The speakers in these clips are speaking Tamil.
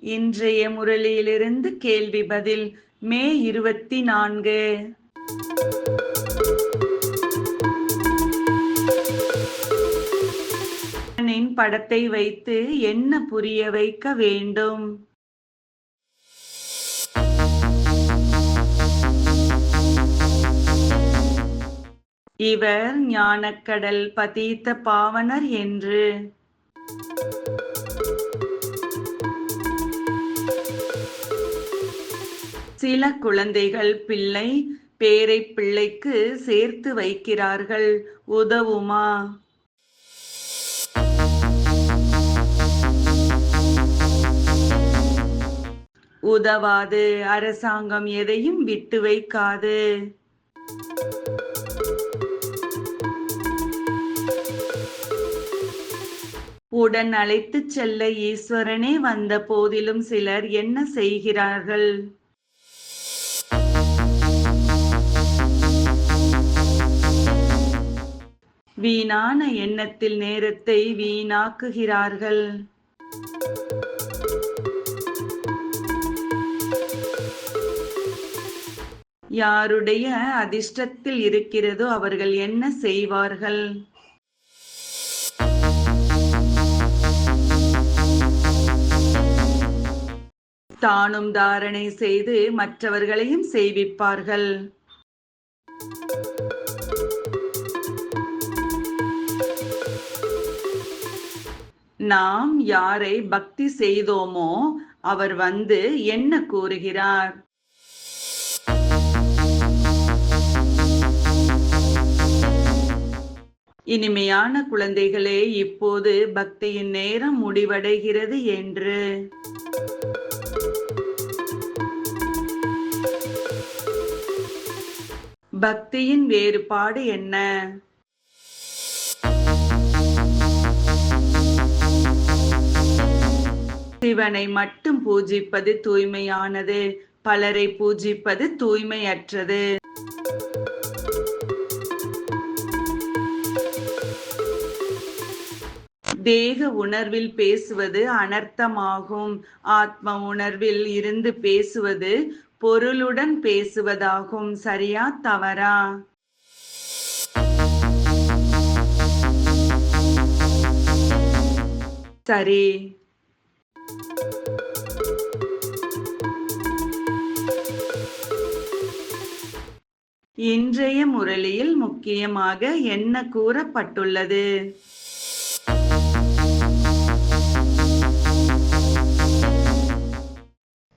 இன்றைய முரளியிலிருந்து கேள்வி பதில் மே இருபத்தி நான்கு படத்தை வைத்து என்ன புரிய வைக்க வேண்டும்? இவர் ஞானக்கடல் பதீத்த பாவனர் என்று. சில குழந்தைகள் பிள்ளை பேரை பிள்ளைக்கு சேர்த்து வைக்கிறார்கள். உதவுமா? உதவாது. அரசாங்கம் எதையும் விட்டு வைக்காது. உடன் அழைத்துச் செல்ல ஈஸ்வரனே வந்த போதிலும் சிலர் என்ன செய்கிறார்கள்? வீணான எண்ணத்தில் நேரத்தை வீணாக்குகிறார்கள். யாருடைய அதிர்ஷ்டத்தில் இருக்கிறதோ அவர்கள் என்ன செய்வார்கள்? தானும் தாரணை செய்து மற்றவர்களையும் செய்விப்பார்கள். நாம் யாரை பக்தி செய்தோமோ அவர் வந்து என்ன கூறுகிறார்? இனிமையான குழந்தைகளே இப்போது பக்தியின் நேரம் முடிவடைகிறது என்று. பக்தியின் வேறுபாடு என்ன? சிவனை மட்டும் பூஜிப்பது தூய்மையானது பலரை பூஜிப்பது தூய்மையற்றது. தேக உணர்வில் பேசுவது அனர்த்தமாகும். ஆத்ம உணர்வில் இருந்து பேசுவது பொருளுடன் பேசுவதாகும். சரியா தவறா? சரி. இன்றைய முரளியில் முக்கியமாக என்ன கூறப்பட்டுள்ளது?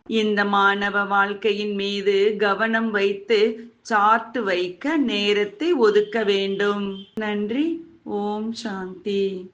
இந்த மாணவ வாழ்க்கையின் மீது கவனம் வைத்து சார்ட் வைக்க நேரத்தை ஒதுக்க வேண்டும். நன்றி. ஓம் சாந்தி.